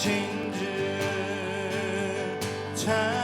하신 주찬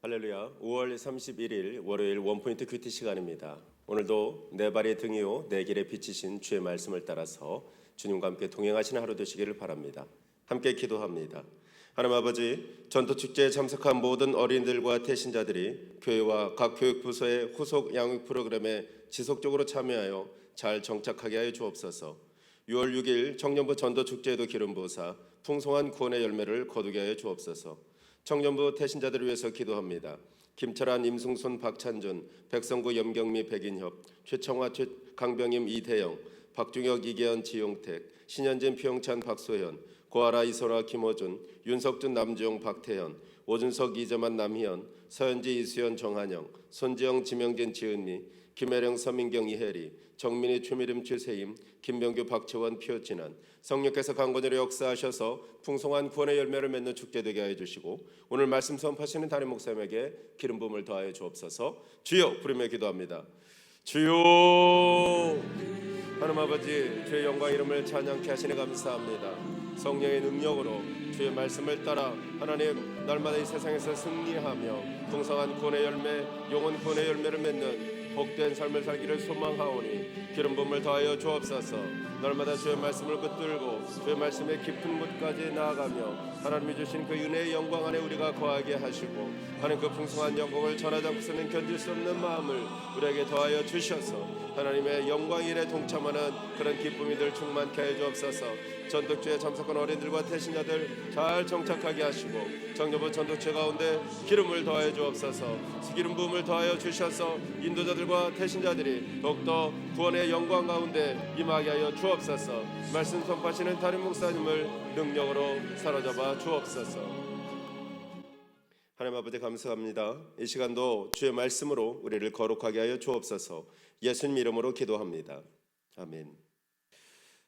할렐루야. 5월 31일 월요일 원포인트 큐티 시간입니다. 오늘도 내 발의 등이요 내 길에 비치신 주의 말씀을 따라서 주님과 함께 동행하시는 하루 되시기를 바랍니다. 함께 기도합니다. 하나님 아버지 전도 축제에 참석한 모든 어린이들과 태신자들이 교회와 각 교육 부서의 후속 양육 프로그램에 지속적으로 참여하여 잘 정착하게 하여 주옵소서. 6월 6일 청년부 전도 축제에도 기름 부으사 풍성한 구원의 열매를 거두게 하여 주옵소서. 청년부 태신자들을 위해서 기도합니다. 김철환, 임승순, 박찬준, 백성구, 염경미, 백인협, 최청화, 최, 강병임, 이대영, 박중혁, 이계현, 지용택, 신현진, 표영찬, 박소현, 고아라, 이소라, 김호준, 윤석준, 남주영, 박태현, 오준석, 이재만, 남희연, 서현지, 이수연, 정한영, 손지영, 지명진, 지은미, 김혜령, 서민경, 이혜리, 정민희, 최미림, 최세임, 김병규, 박채원, 피어진한 성령께서 강건으로 역사하셔서 풍성한 구원의 열매를 맺는 축제 되게 하여 주시고 오늘 말씀 선포하시는 담임 목사님에게 기름 부음을 더하여 주옵소서. 주여 부르며 기도합니다. 주여 하나님 아버지 주의 영광 이름을 찬양케 하시니 감사합니다. 성령의 능력으로 주의 말씀을 따라 하나님 날마다 이 세상에서 승리하며 풍성한 구원의 열매, 영원 구원의 열매를 맺는 복된 삶을 살기를 소망하오니 기름 부음을 더하여 주옵소서. 날마다 주의 말씀을 붙들고 주의 말씀의 깊은 곳까지 나아가며 하나님이 주신 그 은혜의 영광 안에 우리가 거하게 하시고 하나님 그 풍성한 영광을 전하지 않고서는 견딜 수 없는 마음을 우리에게 더하여 주셔서 하나님의 영광 일에 동참하는 그런 기쁨이 늘 충만케 해 주옵소서. 전독주에 참석한 어린들과 태신자들 잘 정착하게 하시고 정여부 전독체 가운데 기름을 더하여 주옵소서. 기름 부음을 더하여 주셔서 인도자들과 태신자들이 더욱더 구원의 영광 가운데 임하게 하여 주옵소서. 말씀 선포하시는 다른 목사님을 능력으로 사로잡아 주옵소서. 하나님 아버지 감사합니다. 이 시간도 주의 말씀으로 우리를 거룩하게 하여 주옵소서. 예수님 이름으로 기도합니다. 아멘.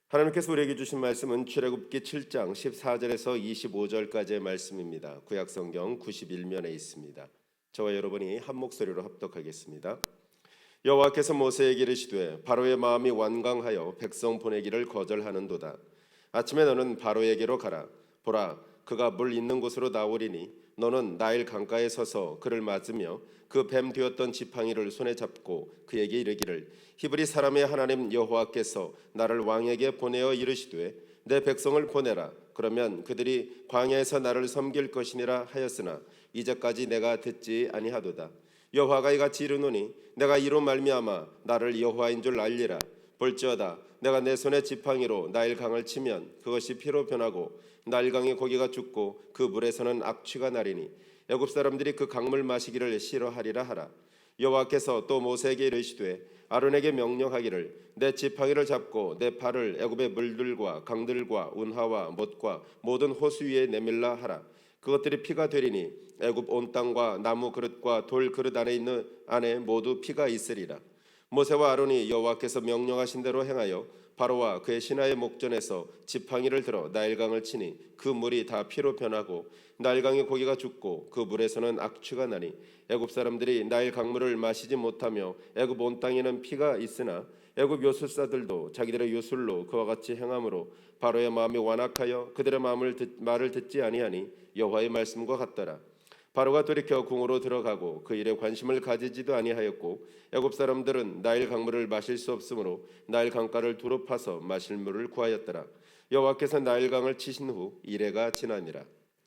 하나님께서 우리에게 주신 말씀은 출애굽기 7장 14절에서 25절까지의 말씀입니다. 구약 성경 91면에 있습니다. 저와 여러분이 한 목소리로 합독하겠습니다. 여호와께서 모세에게 이르시되 바로의 마음이 완강하여 백성 보내기를 거절하는도다. 아침에 너는 바로에게로 가라. 보라 그가 물 있는 곳으로 나오리니 너는 나일 강가에 서서 그를 맞으며 그 뱀 되었던 지팡이를 손에 잡고 그에게 이르기를 히브리 사람의 하나님 여호와께서 나를 왕에게 보내어 이르시되 내 백성을 보내라. 그러면 그들이 광야에서 나를 섬길 것이니라 하였으나 이제까지 내가 듣지 아니하도다. 여호와가 이같이 이르노니 내가 이로 말미암아 나를 여호와인 줄 알리라 볼지어다. 내가 내 손에 지팡이로 나일 강을 치면 그것이 피로 변하고 나일 강의 고기가 죽고 그 물에서는 악취가 나리니 애굽 사람들이 그 강물 마시기를 싫어하리라 하라. 여호와께서 또 모세에게 이르시되 아론에게 명령하기를 내 지팡이를 잡고 내 팔을 애굽의 물들과 강들과 운하와 못과 모든 호수 위에 내밀라 하라. 그것들이 피가 되리니 애굽 온 땅과 나무 그릇과 돌 그릇 안에 있는 안에 모두 피가 있으리라 모세와 아론이 여호와께서 명령하신 대로 행하여 바로와 그의 신하의 목전에서 지팡이를 들어 나일강을 치니 그 물이 다 피로 변하고 나일강의 고기가 죽고 그 물에서는 악취가 나니 애굽 사람들이 나일 강물을 마시지 못하며 애굽 온 땅에는 피가 있으나 애굽 요술사들도 자기들의 요술로 그와 같이 행함으로 바로의 마음이 완악하여 그들의 마음을 듣, 말을 듣지 아니하니 여호와의 말씀과 같더라 바로가 돌이켜 궁으로 들어가고 그 일에 관심을 가지지도 아니하였고 애굽 사람들은 나일 강물을 마실 수 없으므로 나일 강가를 두루 파서 마실 물을 구하였더라 여호와께서 나일 강을 치신 후 이래가 지나니라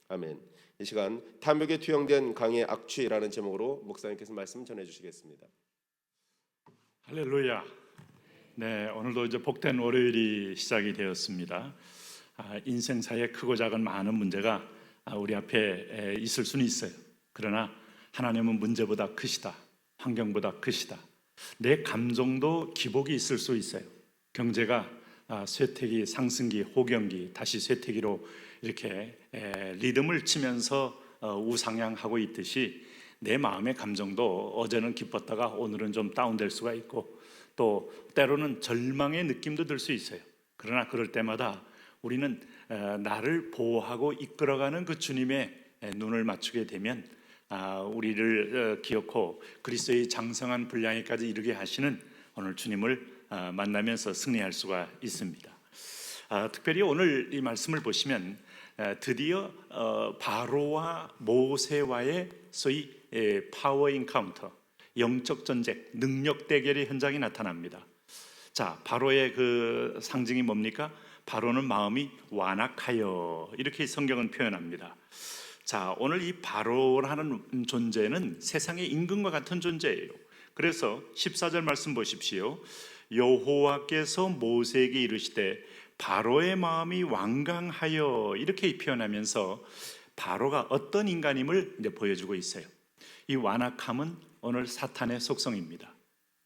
아멘 이 시간 탐욕에 투영된 강의 악취라는 제목으로 목사님께서 말씀 전해 주시겠습니다 할렐루야. 네, 오늘도 이제 복된 월요일이 시작이 되었습니다. 아, 인생사에 크고 작은 많은 문제가 아, 우리 앞에 에, 있을 수는 있어요. 그러나 하나님은 문제보다 크시다. 환경보다 크시다. 내 감정도 기복이 있을 수 있어요. 경제가 아, 쇠퇴기, 상승기, 호경기, 다시 쇠퇴기로 이렇게 에, 리듬을 치면서 어, 우상향하고 있듯이 내 마음의 감정도 어제는 기뻤다가 오늘은 좀 다운될 수가 있고 또 때로는 절망의 느낌도 들 수 있어요. 그러나 그럴 때마다 우리는 에, 나를 보호하고 이끌어가는 그 주님의 에, 눈을 맞추게 되면 아, 우리를 어, 기억하고 그리스도의 장성한 분량에까지 이르게 하시는 오늘 주님을 아, 만나면서 승리할 수가 있습니다. 아, 특별히 오늘 이 말씀을 보시면 에, 드디어 어, 바로와 모세와의 소위 에, 파워 인카운터, 영적 전쟁, 능력 대결의 현장이 나타납니다. 자, 바로의 그 상징이 뭡니까? 바로는 마음이 완악하여 이렇게 성경은 표현합니다. 자, 오늘 이 바로라는 존재는 세상의 임금과 같은 존재예요. 그래서 14절 말씀 보십시오. 여호와께서 모세에게 이르시되 바로의 마음이 완강하여 이렇게 표현하면서 바로가 어떤 인간임을 이제 보여주고 있어요. 이 완악함은 오늘 사탄의 속성입니다.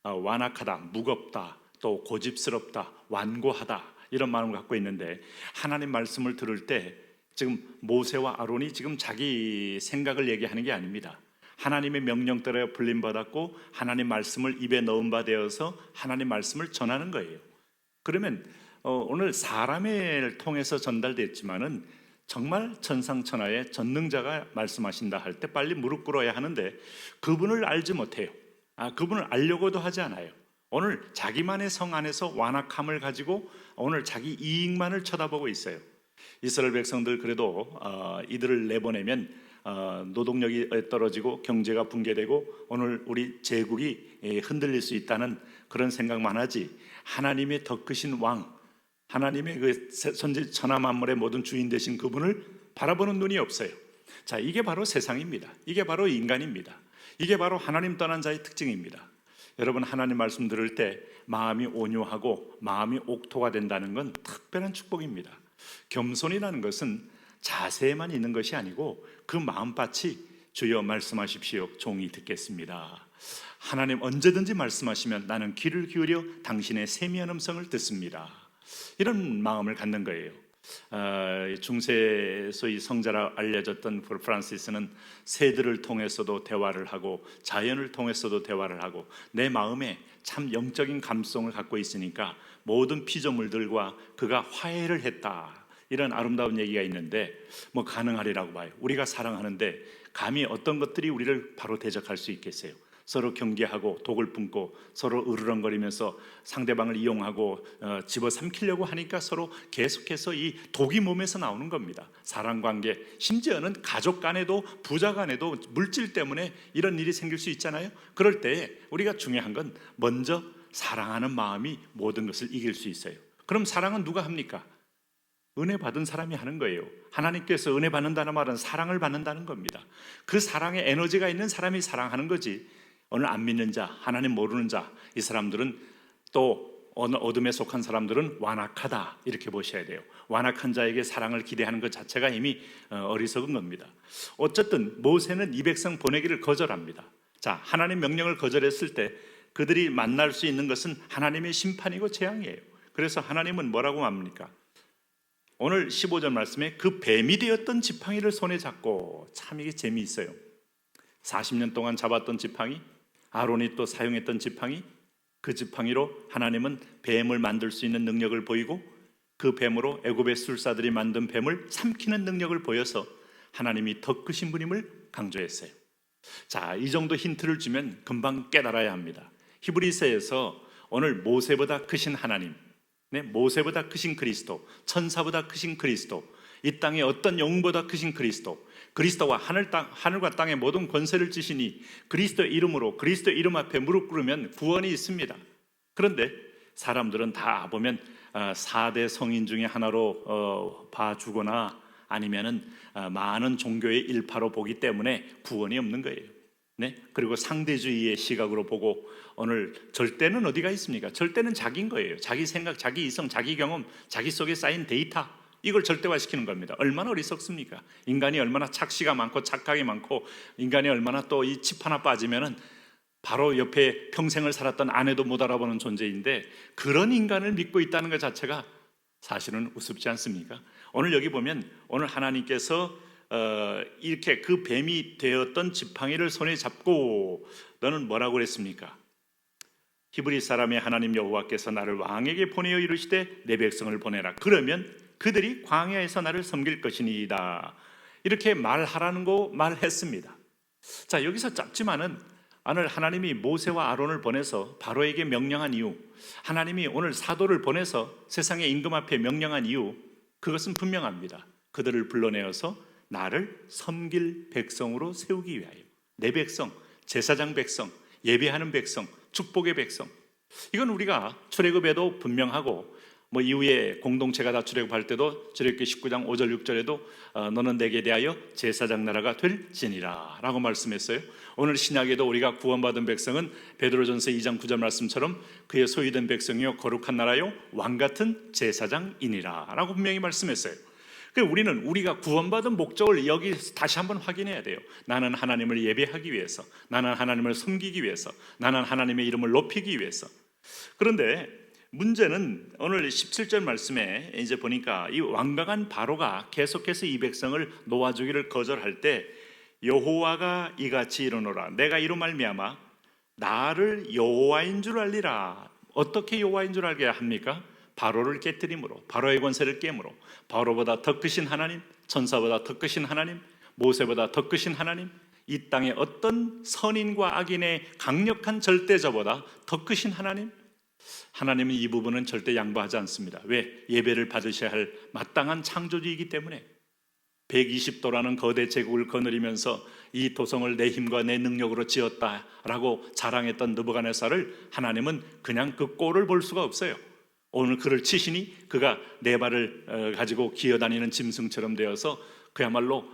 아, 완악하다, 무겁다, 또 고집스럽다, 완고하다 이런 마음을 갖고 있는데 하나님 말씀을 들을 때 지금 모세와 아론이 지금 자기 생각을 얘기하는 게 아닙니다. 하나님의 명령 따라 불림 받았고 하나님 말씀을 입에 넣은 바 되어서 하나님 말씀을 전하는 거예요. 그러면 어, 오늘 사람을 통해서 전달됐지만은 정말 천상천하의 전능자가 말씀하신다 할 때 빨리 무릎 꿇어야 하는데 그분을 알지 못해요. 아, 그분을 알려고도 하지 않아요. 오늘 자기만의 성 안에서 완악함을 가지고 오늘 자기 이익만을 쳐다보고 있어요. 이스라엘 백성들 그래도 어, 이들을 내보내면 어, 노동력이 떨어지고 경제가 붕괴되고 오늘 우리 제국이 예, 흔들릴 수 있다는 그런 생각만 하지 하나님의 더 크신 왕 하나님의 그 선지 천하 만물의 모든 주인 되신 그분을 바라보는 눈이 없어요. 자, 이게 바로 세상입니다. 이게 바로 인간입니다. 이게 바로 하나님 떠난 자의 특징입니다. 여러분 하나님 말씀 들을 때 마음이 온유하고 마음이 옥토가 된다는 건 특별한 축복입니다. 겸손이라는 것은 자세에만 있는 것이 아니고 그 마음밭이 주여 말씀하십시오. 종이 듣겠습니다. 하나님 언제든지 말씀하시면 나는 귀를 기울여 당신의 세미한 음성을 듣습니다. 이런 마음을 갖는 거예요. 아, 중세에서 이 성자라 알려졌던 프란시스는 새들을 통해서도 대화를 하고 자연을 통해서도 대화를 하고 내 마음에 참 영적인 감성을 갖고 있으니까 모든 피조물들과 그가 화해를 했다. 이런 아름다운 얘기가 있는데 뭐 가능하리라고 봐요. 우리가 사랑하는데 감히 어떤 것들이 우리를 바로 대적할 수 있겠어요? 서로 경계하고 독을 품고 서로 으르렁거리면서 상대방을 이용하고 어, 집어삼키려고 하니까 서로 계속해서 이 독이 몸에서 나오는 겁니다. 사랑 관계, 심지어는 가족 간에도 부자 간에도 물질 때문에 이런 일이 생길 수 있잖아요. 그럴 때 우리가 중요한 건 먼저 사랑하는 마음이 모든 것을 이길 수 있어요. 그럼 사랑은 누가 합니까? 은혜 받은 사람이 하는 거예요. 하나님께서 은혜 받는다는 말은 사랑을 받는다는 겁니다. 그 사랑의 에너지가 있는 사람이 사랑하는 거지. 오늘 안 믿는 자, 하나님 모르는 자, 이 사람들은 또 어느 어둠에 속한 사람들은 완악하다 이렇게 보셔야 돼요. 완악한 자에게 사랑을 기대하는 것 자체가 이미 어, 어리석은 겁니다. 어쨌든 모세는 이 백성 보내기를 거절합니다. 자, 하나님 명령을 거절했을 때 그들이 만날 수 있는 것은 하나님의 심판이고 재앙이에요. 그래서 하나님은 뭐라고 합니까? 오늘 15절 말씀에 그 뱀이 되었던 지팡이를 손에 잡고 참 이게 재미있어요. 40년 동안 잡았던 지팡이, 아론이 또 사용했던 지팡이, 그 지팡이로 하나님은 뱀을 만들 수 있는 능력을 보이고 그 뱀으로 애굽의 술사들이 만든 뱀을 삼키는 능력을 보여서 하나님이 더 크신 분임을 강조했어요. 자, 이 정도 힌트를 주면 금방 깨달아야 합니다. 히브리서에서 오늘 모세보다 크신 하나님, 네, 모세보다 크신 그리스도, 천사보다 크신 그리스도, 이 땅의 어떤 영보다 크신 그리스도, 그리스도와 하늘 땅, 하늘과 땅의 모든 권세를 지시니 그리스도 이름으로 그리스도 이름 앞에 무릎 꿇으면 구원이 있습니다. 그런데 사람들은 다 보면 어, 4대 성인 중에 하나로 어, 봐주거나 아니면은 어, 많은 종교의 일파로 보기 때문에 구원이 없는 거예요. 네? 그리고 상대주의의 시각으로 보고 오늘 절대는 어디가 있습니까? 절대는 자기인 거예요. 자기 생각, 자기 이성, 자기 경험, 자기 속에 쌓인 데이터 이걸 절대화시키는 겁니다. 얼마나 어리석습니까? 인간이 얼마나 착시가 많고 착각이 많고 인간이 얼마나 또 이 칩 하나 빠지면은 바로 옆에 평생을 살았던 아내도 못 알아보는 존재인데 그런 인간을 믿고 있다는 것 자체가 사실은 우습지 않습니까? 오늘 여기 보면 오늘 하나님께서 어, 이렇게 그 뱀이 되었던 지팡이를 손에 잡고 너는 뭐라고 그랬습니까? 히브리 사람의 하나님 여호와께서 나를 왕에게 보내어 이르시되 내 백성을 보내라. 그러면 그들이 광야에서 나를 섬길 것이니이다. 이렇게 말하라는 거 말했습니다. 자 여기서 짧지만은 오늘 하나님이 모세와 아론을 보내서 바로에게 명령한 이유, 하나님이 오늘 사도를 보내서 세상의 임금 앞에 명령한 이유, 그것은 분명합니다. 그들을 불러내어서 나를 섬길 백성으로 세우기 위하여 내 백성, 제사장 백성, 예배하는 백성, 축복의 백성. 이건 우리가 출애굽에도 분명하고 뭐 이후에 공동체가 다 출애굽할 때도 출애굽기 19장 5절 6절에도 어, 너는 내게 대하여 제사장 나라가 될지니라라고 말씀했어요. 오늘 신약에도 우리가 구원받은 백성은 베드로전서 2장 9절 말씀처럼 그의 소유된 백성이요 거룩한 나라요 왕 같은 제사장이니라라고 분명히 말씀했어요. 그 우리는 우리가 구원받은 목적을 여기 다시 한번 확인해야 돼요. 나는 하나님을 예배하기 위해서, 나는 하나님을 섬기기 위해서, 나는 하나님의 이름을 높이기 위해서. 그런데 문제는 오늘 17절 말씀에 이제 보니까 이 완강한 바로가 계속해서 이 백성을 놓아주기를 거절할 때 여호와가 이같이 이르노라 내가 이로 말미암아 나를 여호와인 줄 알리라 어떻게 여호와인 줄 알게 합니까? 바로를 깨뜨림으로 바로의 권세를 깨므로 바로보다 더 크신 하나님 천사보다 더 크신 하나님 모세보다 더 크신 하나님 이 땅의 어떤 선인과 악인의 강력한 절대자보다 더 크신 하나님 하나님은 이 부분은 절대 양보하지 않습니다. 왜? 예배를 받으셔야 할 마땅한 창조주이기 때문에 120도라는 거대 제국을 거느리면서 이 도성을 내 힘과 내 능력으로 지었다라고 자랑했던 느부갓네살을 하나님은 그냥 그 꼴을 볼 수가 없어요. 오늘 그를 치시니 그가 네 발을 어, 가지고 기어다니는 짐승처럼 되어서 그야말로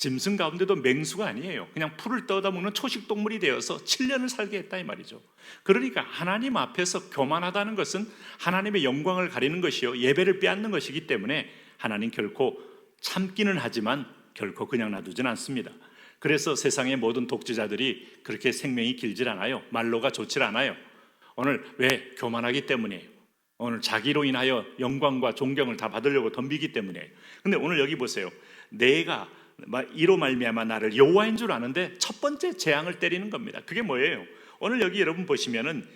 짐승 가운데도 맹수가 아니에요. 그냥 풀을 떠다 먹는 초식 동물이 되어서 7년을 살게 했다 이 말이죠. 그러니까 하나님 앞에서 교만하다는 것은 하나님의 영광을 가리는 것이요 예배를 빼앗는 것이기 때문에 하나님 결코 참기는 하지만 결코 그냥 놔두진 않습니다. 그래서 세상의 모든 독재자들이 그렇게 생명이 길질 않아요. 말로가 좋질 않아요. 오늘 왜 교만하기 때문이에요. 오늘 자기로 인하여 영광과 존경을 다 받으려고 덤비기 때문에. 근데 오늘 여기 보세요. 내가 이로 말미암아 나를 여호와인 줄 아는데 첫 번째 재앙을 때리는 겁니다. 그게 뭐예요? 오늘 여기 여러분 보시면은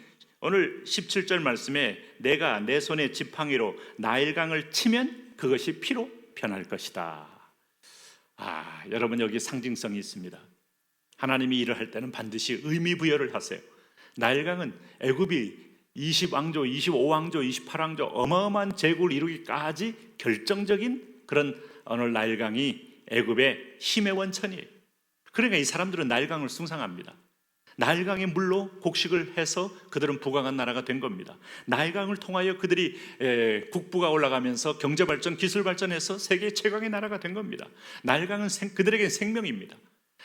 오늘 17절 말씀에 내가 내 손에 지팡이로 나일강을 치면 그것이 피로 변할 것이다. 아, 여러분 여기 상징성이 있습니다. 하나님이 일을 할 때는 반드시 의미 부여를 하세요. 나일강은 애굽이 20왕조, 25왕조, 28왕조 어마어마한 제국을 이루기까지 결정적인 그런 오늘 나일강이 애굽의 힘의 원천이에요. 그러니까 이 사람들은 나일강을 숭상합니다. 나일강의 물로 곡식을 해서 그들은 부강한 나라가 된 겁니다. 나일강을 통하여 그들이 국부가 올라가면서 경제 발전, 기술 발전해서 세계 최강의 나라가 된 겁니다. 나일강은 그들에게 생명입니다.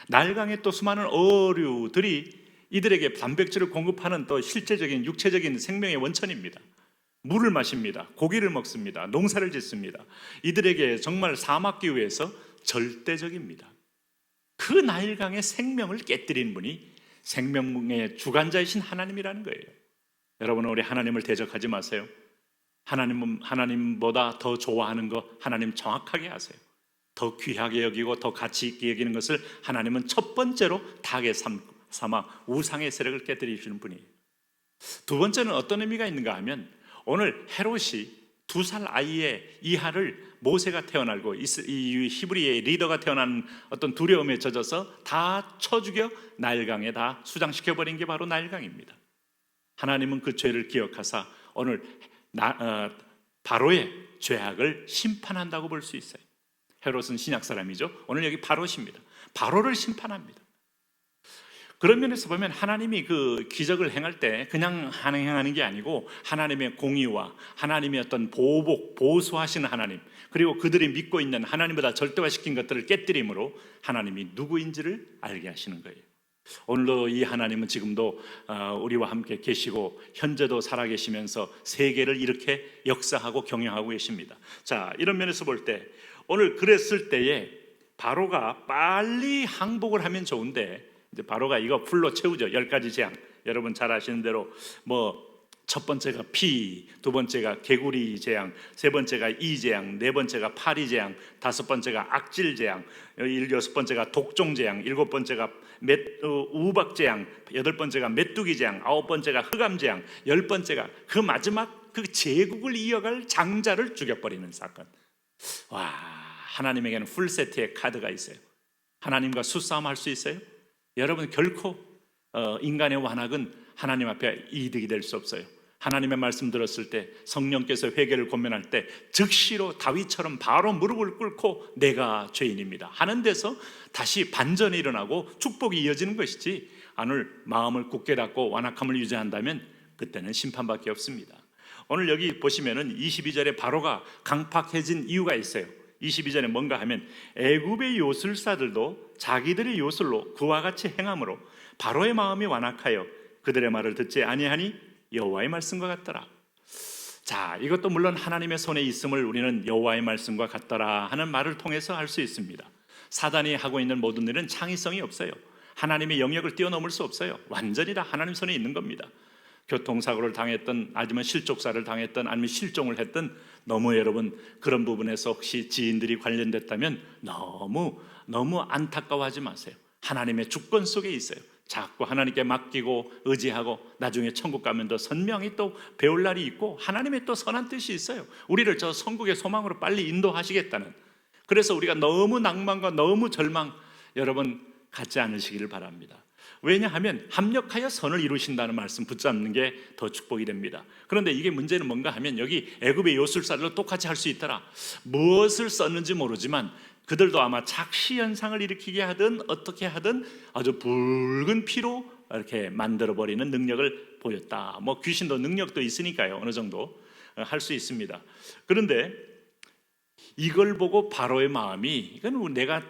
나일강에 또 수많은 어류들이 이들에게 단백질을 공급하는 또 실제적인 육체적인 생명의 원천입니다. 물을 마십니다. 고기를 먹습니다. 농사를 짓습니다. 이들에게 정말 사막 기후에서 절대적입니다. 그 나일강의 생명을 깨뜨린 분이 생명의 주관자이신 하나님이라는 거예요. 여러분 우리 하나님을 대적하지 마세요. 하나님은 하나님보다 더 좋아하는 거 하나님 정확하게 아세요. 더 귀하게 여기고 더 가치 있게 여기는 것을 하나님은 첫 번째로 삼, 삼아 우상의 세력을 깨뜨리시는 분이에요. 두 번째는 어떤 의미가 있는가 하면 오늘 헤롯이 두 살 아이의 이하를 모세가 태어나고 이 히브리의 리더가 태어난 어떤 두려움에 젖어서 다 쳐 죽여 나일강에 다 수장시켜 버린 게 바로 나일강입니다. 하나님은 그 죄를 기억하사 오늘 나, 어, 바로의 죄악을 심판한다고 볼 수 있어요. 헤롯은 신약 사람이죠. 오늘 여기 바로십니다. 바로를 심판합니다. 그런 면에서 보면 하나님이 그 기적을 행할 때 그냥 행하는 게 아니고 하나님의 공의와 하나님의 어떤 보복, 보수하시는 하나님 그리고 그들이 믿고 있는 하나님보다 절대화시킨 것들을 깨뜨림으로 하나님이 누구인지를 알게 하시는 거예요. 오늘도 이 하나님은 지금도 어, 우리와 함께 계시고 현재도 살아계시면서 세계를 이렇게 역사하고 경영하고 계십니다. 자 이런 면에서 볼 때 오늘 그랬을 때에 바로가 빨리 항복을 하면 좋은데 이제 바로가 이거 풀로 채우죠. 열 가지 재앙. 여러분 잘 아시는 대로 뭐 첫 번째가 피, 두 번째가 개구리 재앙, 세 번째가 이 재앙, 네 번째가 파리 재앙, 다섯 번째가 악질 재앙, 일 여섯 번째가 독종 재앙, 일곱 번째가 멧, 어, 우박 재앙, 여덟 번째가 메뚜기 재앙, 아홉 번째가 흑암 재앙, 열 번째가 그 마지막 그 제국을 이어갈 장자를 죽여버리는 사건. 와 하나님에게는 풀 세트의 카드가 있어요. 하나님과 수싸움 할 수 있어요? 여러분 결코 어, 인간의 완악은 하나님 앞에 이득이 될 수 없어요. 하나님의 말씀 들었을 때 성령께서 회개를 권면할 때 즉시로 다윗처럼 바로 무릎을 꿇고 내가 죄인입니다 하는 데서 다시 반전이 일어나고 축복이 이어지는 것이지 오늘 마음을 굳게 닫고 완악함을 유지한다면 그때는 심판밖에 없습니다. 오늘 여기 보시면은 22절에 바로가 강팍해진 이유가 있어요. 22절에 뭔가 하면 애굽의 요술사들도 자기들의 요술로 그와 같이 행함으로 바로의 마음이 완악하여 그들의 말을 듣지 아니하니 여호와의 말씀과 같더라. 자, 이것도 물론 하나님의 손에 있음을 우리는 여호와의 말씀과 같더라 하는 말을 통해서 알 수 있습니다. 사단이 하고 있는 모든 일은 창의성이 없어요. 하나님의 영역을 뛰어넘을 수 없어요. 완전히 다 하나님 손에 있는 겁니다. 교통사고를 당했던 아니면 실족사를 당했던 아니면 실종을 했던 너무 여러분 그런 부분에서 혹시 지인들이 관련됐다면 너무 너무 안타까워하지 마세요. 하나님의 주권 속에 있어요. 자꾸 하나님께 맡기고 의지하고 나중에 천국 가면 더 선명히 또 배울 날이 있고 하나님의 또 선한 뜻이 있어요. 우리를 저 천국의 소망으로 빨리 인도하시겠다는. 그래서 우리가 너무 낭만과 너무 절망 여러분 갖지 않으시기를 바랍니다. 왜냐하면 합력하여 선을 이루신다는 말씀 붙잡는 게 더 축복이 됩니다. 그런데 이게 문제는 뭔가 하면 여기 애굽의 요술사들도 똑같이 할 수 있더라. 무엇을 썼는지 모르지만 그들도 아마 착시 현상을 일으키게 하든 어떻게 하든 아주 붉은 피로 이렇게 만들어 버리는 능력을 보였다. 뭐 귀신도 능력도 있으니까요. 어느 정도 할 수 있습니다. 그런데 이걸 보고 바로의 마음이 이건 내가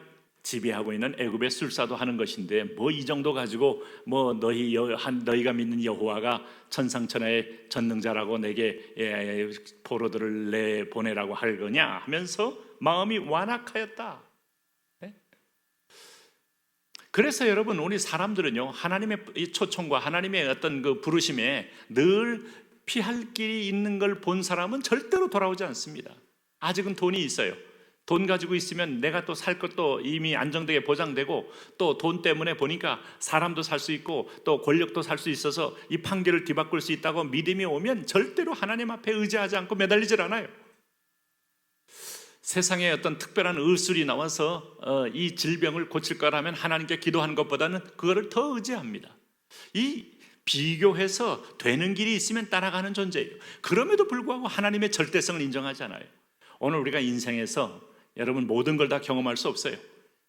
지배하고 있는 애굽의 술사도 하는 것인데 뭐 이 정도 가지고 뭐 너희 여, 한 너희가 믿는 여호와가 천상천하의 전능자라고 내게 예, 포로들을 내 보내라고 할 거냐 하면서 마음이 완악하였다. 네? 그래서 여러분 우리 사람들은요 하나님의 이 초청과 하나님의 어떤 그 부르심에 늘 피할 길이 있는 걸 본 사람은 절대로 돌아오지 않습니다. 아직은 돈이 있어요. 돈 가지고 있으면 내가 또 살 것도 이미 안정되게 보장되고 또 돈 때문에 보니까 사람도 살 수 있고 또 권력도 살 수 있어서 이 판결을 뒤바꿀 수 있다고 믿음이 오면 절대로 하나님 앞에 의지하지 않고 매달리질 않아요. 세상에 어떤 특별한 의술이 나와서 어, 이 질병을 고칠 거라면 하나님께 기도하는 것보다는 그거를 더 의지합니다. 이 비교해서 되는 길이 있으면 따라가는 존재예요. 그럼에도 불구하고 하나님의 절대성을 인정하지 않아요. 오늘 우리가 인생에서 여러분 모든 걸 다 경험할 수 없어요.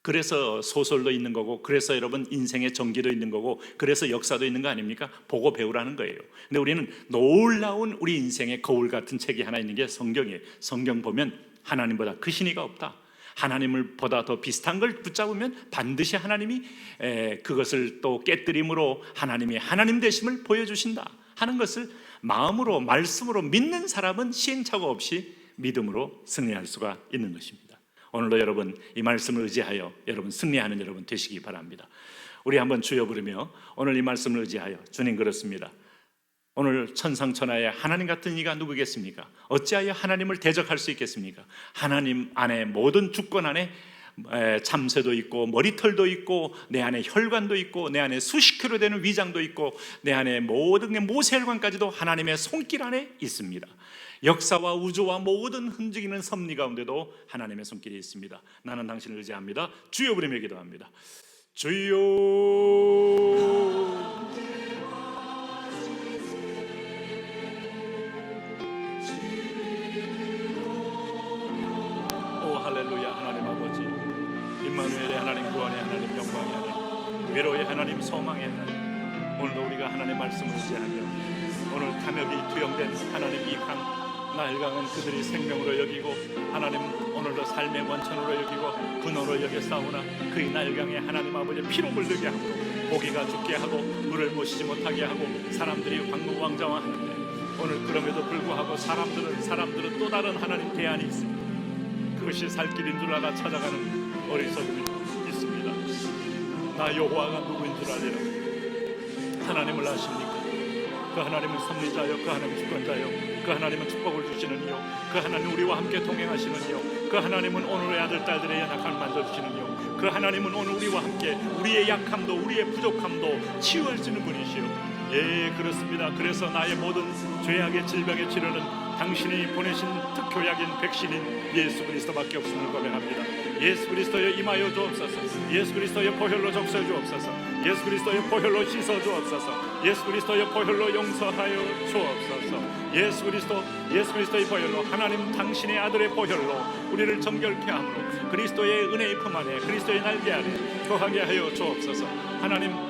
그래서 소설도 있는 거고, 그래서 여러분 인생의 전기도 있는 거고, 그래서 역사도 있는 거 아닙니까? 보고 배우라는 거예요. 근데 우리는 놀라운 우리 인생의 거울 같은 책이 하나 있는 게 성경이에요. 성경 보면 하나님보다 그 신이가 없다. 하나님을 보다 더 비슷한 걸 붙잡으면 반드시 하나님이 에, 그것을 또 깨뜨림으로 하나님이 하나님 되심을 보여주신다 하는 것을 마음으로 말씀으로 믿는 사람은 시행착오 없이 믿음으로 승리할 수가 있는 것입니다. 오늘도 여러분 이 말씀을 의지하여 여러분 승리하는 여러분 되시기 바랍니다. 우리 한번 주여 부르며 오늘 이 말씀을 의지하여 주님 그렇습니다. 오늘 천상천하에 하나님 같은 이가 누구겠습니까? 어찌하여 하나님을 대적할 수 있겠습니까? 하나님 안에 모든 주권 안에 에, 참새도 있고 머리털도 있고 내 안에 혈관도 있고 내 안에 수십 킬로 되는 위장도 있고 내 안에 모든 게 모세혈관까지도 하나님의 손길 안에 있습니다. 역사와 우주와 모든 흔적이는 섭리 가운데도 하나님의 손길이 있습니다. 나는 당신을 의지합니다. 주여 부르며 기도합니다. 주여 오 할렐루야 하나님 하나님 하나님 하나님 하나님 소망의 하나님 오늘도 우리가 하나님의 말씀을 의지하며 오늘 탐욕이 투영된 하나님 이강 나일강은 그들이 생명으로 여기고 하나님 오늘도 삶의 원천으로 여기고 근원으로 여겨 싸우나 그의 나일강에 하나님 아버지 피로 물들게 하고 고기가 죽게 하고 물을 모시지 못하게 하고 사람들이 황무왕자와 하는데 오늘 그럼에도 불구하고 사람들은 사람들은 또 다른 하나님 대안이 있습니다. 그것이 살 길인 줄 알아 찾아가는 어리석음이 있습니다. 나 여호와가 누구인 줄 알리라. 하나님을 아십니까? 그 하나님은 섭리자여, 그 하나님은 주권자여, 그 하나님은 축복을 주시는 이요, 그 하나님 우리와 함께 동행하시는 이요, 그 하나님은 오늘의 아들 딸들의 연약함을 만져주시는 이요, 그 하나님은 오늘 우리와 함께 우리의 약함도 우리의 부족함도 치유하시는 분이시요. 예, 그렇습니다. 그래서 나의 모든 죄악의 질병의 치료는 당신이 보내신 특효약인 백신인 예수 그리스도밖에 없음을 고백합니다. 예수 그리스도여 임하여 주옵소서. 예수 그리스도여 보혈로 접수해 주옵소서. 예수 그리스도여 보혈로 씻어 주옵소서. 예수 그리스도여 보혈로 용서하여 주옵소서. 예수 그리스도 예수 그리스도의 보혈로 하나님 당신의 아들의 보혈로 우리를 정결케 함으로 그리스도의 은혜의 품 안에 그리스도의 날개 아래 거하게 하여 주옵소서. 하나님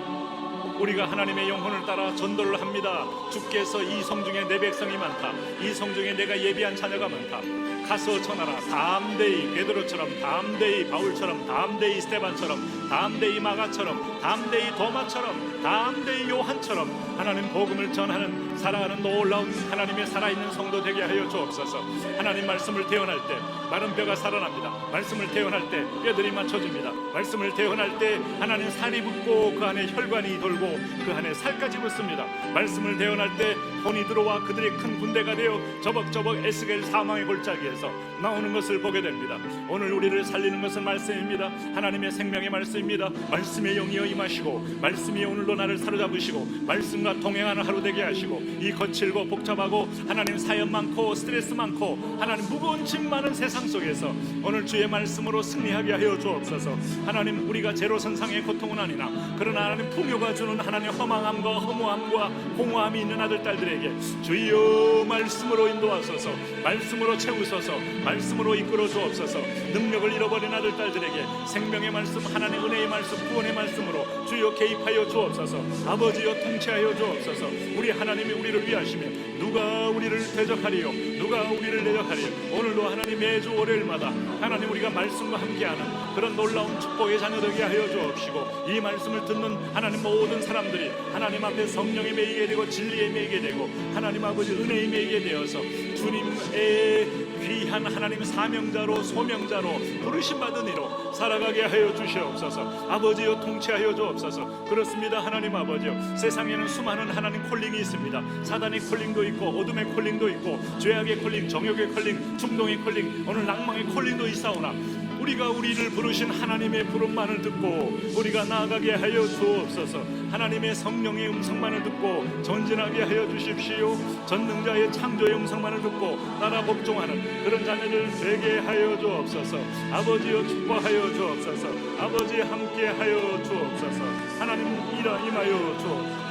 우리가 하나님의 영혼을 따라 전도를 합니다. 주께서 이 성 중에 내 백성이 많다. 이 성 중에 내가 예비한 자녀가 많다. 가서 전하라. 담대히 베드로처럼, 담대히 바울처럼, 담대히 스테반처럼, 담대히 마가처럼, 담대히 도마처럼, 담대히 요한처럼 하나님 복음을 전하는 살아가는 놀라운 하나님의 살아있는 성도 되게 하여 주옵소서. 하나님 말씀을 태어날 때 마른 뼈가 살아납니다. 말씀을 태어날 때 뼈들이 맞춰집니다. 말씀을 태어날 때 하나님 살이 붙고 그 안에 혈관이 돌고 그 안에 살까지 붙습니다. 말씀을 태어날 때 혼이 들어와 그들이 큰 군대가 되어 저벅저벅 에스겔 사망의 골짜기에서 나오는 것을 보게 됩니다. 오늘 우리를 살리는 것은 말씀입니다. 하나님의 생명의 말씀입니다. 말씀의 영이여 임하시고 말씀이 오늘도 나를 사로잡으시고 말씀과 동행하는 하루 되게 하시고 이 거칠고 복잡하고 하나님 사연 많고 스트레스 많고 하나님 무거운 짐 많은 세상 속에서 오늘 주의 말씀으로 승리하게 하여 주옵소서. 하나님 우리가 제로선상의 고통은 아니나 그러나 하나님 풍요가 주는 하나님 허망함과 허무함과 공허함이 있는 아들 딸들에게 주여 말씀으로 인도하소서 말씀으로 채우소서 말씀으로 이끌어 주옵소서. 능력을 잃어버린 아들 딸들에게 생명의 말씀 하나님의 은혜의 말씀 구원의 말씀으로 주여 개입하여 주옵소서. 아버지여 통치하여 주옵소서. 우리 하나님이 우리를 위하시며 누가 우리를 대적하리요? 누가 우리를 대적하리요? 오늘도 하나님 매주 월요일마다 하나님 우리가 말씀과 함께하는 그런 놀라운 축복의 자녀 되게 하여 주옵시고 이 말씀을 듣는 하나님 모든 사람들이 하나님 앞에 성령에 매이게 되고 진리에 매이게 되고 하나님 아버지 은혜에 매이게 되어서 주님의 귀한 하나님 사명자로 소명자로 부르심 받은 이로 살아가게 하여 주시옵소서. 아버지여 통치하여 주옵소서. 그렇습니다 하나님 아버지여. 세상에는 수많은 하나님 콜링이 있습니다. 사단의 콜링도 있고 어둠의 콜링도 있고 죄악의 콜링 정욕의 콜링 충동의 콜링 오늘 낭망의 콜링도 있사오나 우리가 우리를 부르신 하나님의 부름만을 듣고 우리가 나아가게 하여 주옵소서 하나님의 성령의 음성만을 듣고 전진하게 하여 주십시오. 전능자의 창조의 음성만을 듣고 나라 복종하는 그런 자녀들 되게 하여 주옵소서. 아버지여 축복하여 주옵소서. 아버지 함께 하여 주옵소서. 하나님 이라 임하여 주옵소서